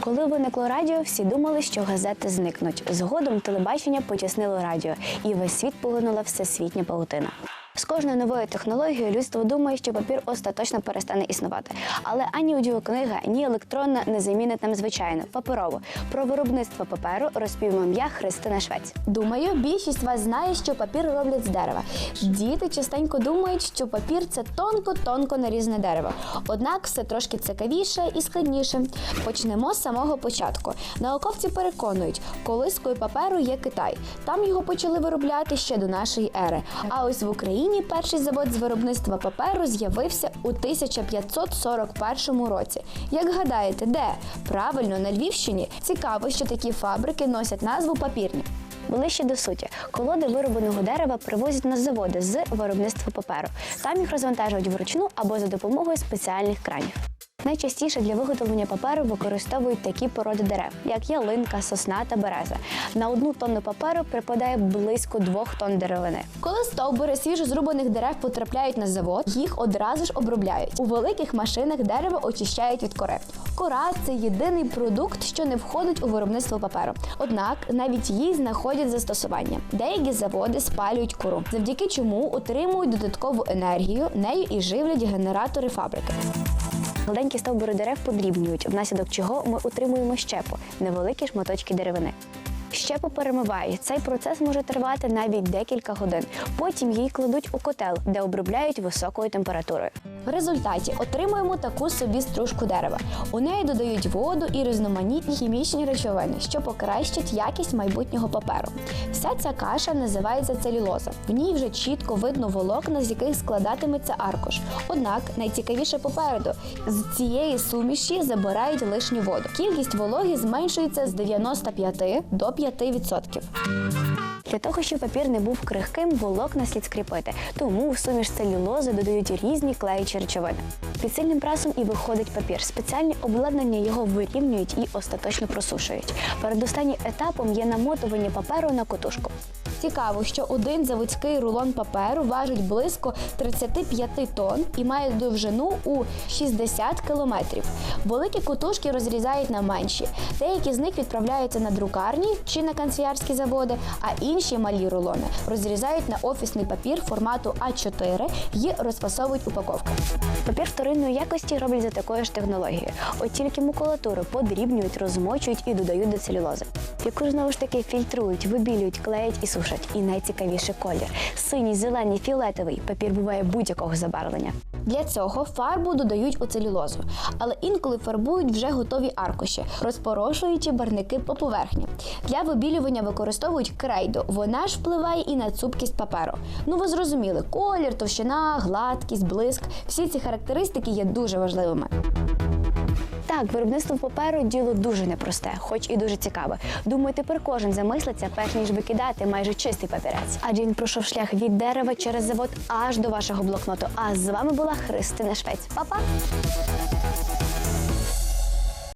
Коли виникло радіо, всі думали, що газети зникнуть. Згодом телебачення потіснило радіо, і весь світ поглинула всесвітня паутина. З кожною новою технологією людство думає, що папір остаточно перестане існувати. Але ані аудіокнига, ні електронна не замінить нам звичайну паперову. Про виробництво паперу розповім я Христина Швець. Думаю, більшість вас знає, що папір роблять з дерева. Діти частенько думають, що папір це тонко-тонко нарізане дерево. Однак все трошки цікавіше і складніше. Почнемо з самого початку. Науковці переконують, колискою паперу є Китай. Там його почали виробляти ще до нашої ери. А ось в Україні перший завод з виробництва паперу з'явився у 1541 році. Як гадаєте, де? Правильно, на Львівщині. Цікаво, що такі фабрики носять назву папірні. Ближче до суті, колоди виробленого дерева привозять на заводи з виробництва паперу. Там їх розвантажують вручну або за допомогою спеціальних кранів. Найчастіше для виготовлення паперу використовують такі породи дерев, як ялинка, сосна та береза. На одну тонну паперу припадає близько двох тонн деревини. Коли стовбури свіжозрубаних дерев потрапляють на завод, їх одразу ж обробляють. У великих машинах дерево очищають від кори. Кора це єдиний продукт, що не входить у виробництво паперу. Однак навіть їй знаходять застосування. Деякі заводи спалюють кору, завдяки чому отримують додаткову енергію, нею і живлять генератори фабрики. Гладенькі стовбури дерев подрібнюють, внаслідок чого ми утримуємо щепу невеликі шматочки деревини. Щепу перемивають. Цей процес може тривати навіть декілька годин. Потім її кладуть у котел, де обробляють високою температурою. В результаті отримуємо таку собі стружку дерева. У неї додають воду і різноманітні хімічні речовини, що покращать якість майбутнього паперу. Вся ця каша називається целюлоза. В ній вже чітко видно волокна, з яких складатиметься аркуш. Однак найцікавіше попереду з цієї суміші забирають лишню воду. Кількість вологи зменшується з 95 до 5%. Для того, щоб папір не був крихким, волокна слід скріпити. Тому в суміш целюлози додають різні клеючі речовини. Під сильним пресом і виходить папір. Спеціальні обладнання його вирівнюють і остаточно просушують. Передостаннім етапом є намотування паперу на котушку. Цікаво, що один заводський рулон паперу важить близько 35 тонн і має довжину у 60 кілометрів. Великі кутушки розрізають на менші. Деякі з них відправляються на друкарні чи на канцелярські заводи, а інші малі рулони розрізають на офісний папір формату А4 і розфасовують упаковки. Папір вторинної якості роблять за такою ж технологією. От тільки макулатуру подрібнюють, розмочують і додають до целюлози, яку ж знову ж таки фільтрують, вибілюють, клеять і сушать. І найцікавіший колір синій, зелений, фіолетовий. Папір буває будь-якого забарвлення. Для цього фарбу додають у целюлозу, але інколи фарбують вже готові аркуші, розпорошуючи барники по поверхні. Для вибілювання використовують крейду. Вона ж впливає і на цупкість паперу. Ну ви зрозуміли, колір, товщина, гладкість, блиск. Всі ці характеристики є дуже важливими. Так, виробництво паперу діло дуже непросте, хоч і дуже цікаве. Думаю, тепер кожен замислиться, перш ніж викидати майже чистий папірець. Адже він пройшов шлях від дерева через завод аж до вашого блокноту. А з вами була Христина Швець. Па-па!